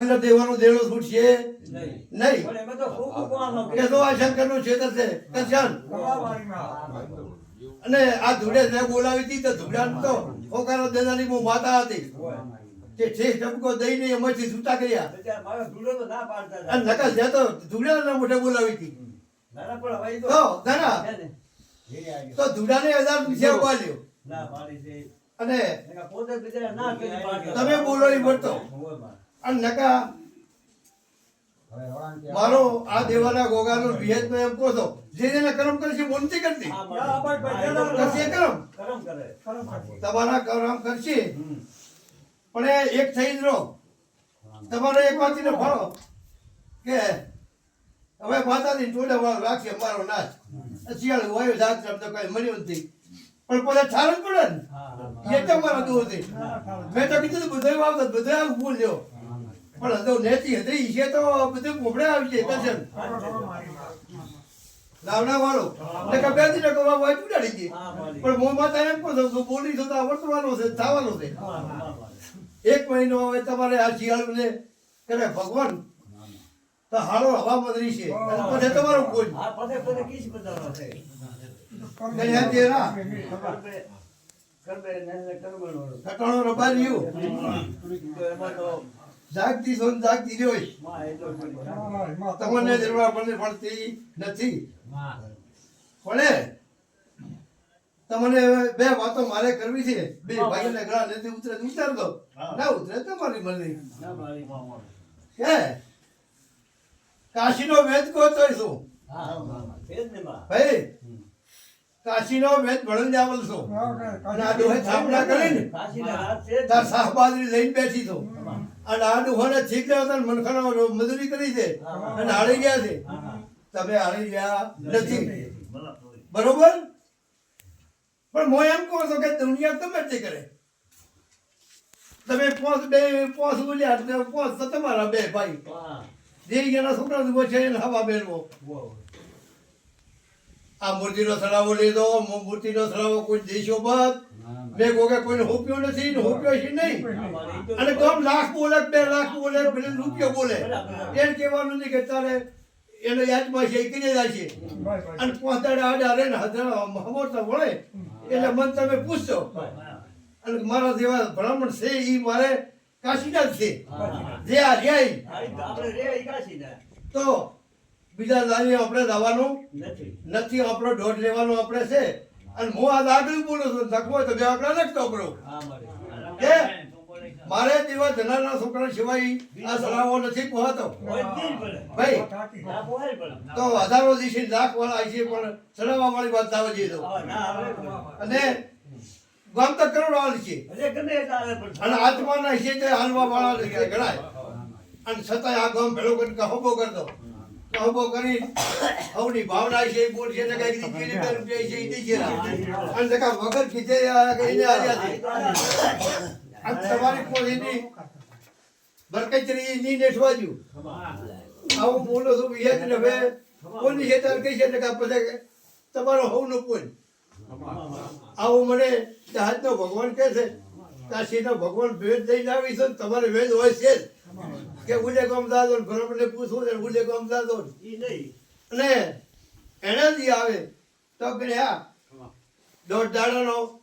એટલે દેવાનું દેણું છૂટશે નહીં. એ તો આ શંકરનું ક્ષેત્ર છે. અને આ ધૂળે ને બોલાવી હતી તો ધૂળાને તો હોકારો દેનારી હું માતા હતી. તે દઈને એમાંથી છૂટા કર્યા. ધૂળો ના. અને છે તો મોઢે બોલાવી હતી. ના, ના, તો ને. આવી તો હજાર ઉપાડ્યો. ના છે. અને ના. તમે બોલો નહીં મળતો. અને નકા મારો આ દેવાના ગોગાનો વિહેત એમ કહો છો જે જેને કર્મ કરશે બોલતી કરતી કરશે કર્મ. કરમ કરે. તમારા કર્મ કરશે. પણ એ એક થઈ જ રહો. તમારે એક વાંચીને ફળો. કે હવે માતાજી ટોળે વાળો રાખશે મારો નાશ. શિયાળ વાયુ જાત શબ્દ કઈ મળ્યું નથી. પણ પોતે ઠાર જ પડે ને. એ તો મારા દૂર દૂરથી મેં તો કીધું તું બધું વાવતો બધું ભૂલ બોલ્યો પણ હતો નેતી હતી છે તો બધું પોપડે આવી જાય વાળો. ને કે બે દિન ઉડાડી ગઈ પણ હું માતા એમ પણ બોલી તો વર્તવાનો છે થવાનો છે. એક મહિનો હવે તમારે આ શિયાળુને કરે ભગવાન તો હારો હવા બદલી છે. પછી તમારું કોઈ. હા, પછી પછી કીસ બધાનો છે. કઈ એમ કે કરબે- ને કરબે રબાર્યું તો એમાં તો જાગતી સોન જાગતી રહ્યો. તમને જરૂર પડે પડતી નથી. પડે તમને હવે બે વાતો મારે કરવી છે. બે ભાઈને ગળા નથી ઉતરે ઉતાર દો. ના ઉતરે તમારી મારી મરજી ના મારી માં માં. કે કાશીનો વેદ કહો તો શું? ને. ભાઈ કાશીનો વેદ ભણન જાવલ છો અને આ દોહે થાપડા કરીને તાર ને. શાહબાદરી લઈને બેસી છો. અને આ ડોહાને ઠીક લેવા મનખાનો મજૂરી કરી છે અને હારી ગયા છે. તમે હારી ગયા નથી બરોબર? પણ હું એમ કહું છું કે દુનિયા તમે તે કરે? તમે પોસ બે પોસ બોલ્યા પોસ તો તમારા બે ભાઈ. જે એના છોકરા ઊભો છે એને હવા બેરવો આ મૂર્તિનો સડાવો લીધો મૂર્તિનો સડાવો કોઈ દેશો બાદ. મેં ગોગે કોઈને હોપ્યો નથી ને હોપ્યો છે નહીં. અને કોમ લાખ બોલે બે લાખ બોલે પેલે રૂપિયો બોલે. એને કહેવાનું નથી કે તારે એને યાદમાં છે એ કરી જાય છે. અને પોતાડે આડા રે ને હજાર હમોરતા વળે એટલે મન તમે પૂછશો. અને મારા જેવા બ્રાહ્મણ છે એ મારે કાશીના જ છે જે આ રે તો બીજા દાદી આપણે દાવાનું નથી. નથી આપણો દોઢ લેવાનો આપણે છે. અને હું આ લાગણી બોલું છું તો બે આંકડા લખતો હા કે મારે જેવા જનારના છોકરા સિવાય આ સલાહો નથી પહોંચતો. ભાઈ. તો હજારો દિવસે લાખ વાળા છે પણ સલાહવા વાળી વાત આવવા જઈ દો આવે છે અને ગામ તો કરોડ વાળી છે. અને આત્માના છે તે હાલવા વાળા છે ગણાય. અને છતાંય આ ગામ ભેળો કરીને કહબો કરતો. કહબો કરી. હવની ભાવના છે બોલ છે ને કઈ રીતે બે રૂપિયા છે એ દીશે અને જકા વગર કીધે આ કહીને આવ્યા છે. આ તમારી પોલીની બરકચરી ની નેઠવાજુ આવું બોલો તો વિહેત ને હવે કોની છે તાર કઈ છે ને કા પછી તમારો હવનો કોઈ. આવું મને હાથનો ભગવાન કહે છે કાશીનો ભગવાન ભેદ દઈને આવી ને તમારે વેદ હોય છે જ. કે ઉલે ગામ દાદો ને ભરમને પૂછવું છે ઉલે ગામ દાદો ઈ નહીં. અને એને જ આવે તો કે હા. દોઢ દાડાનો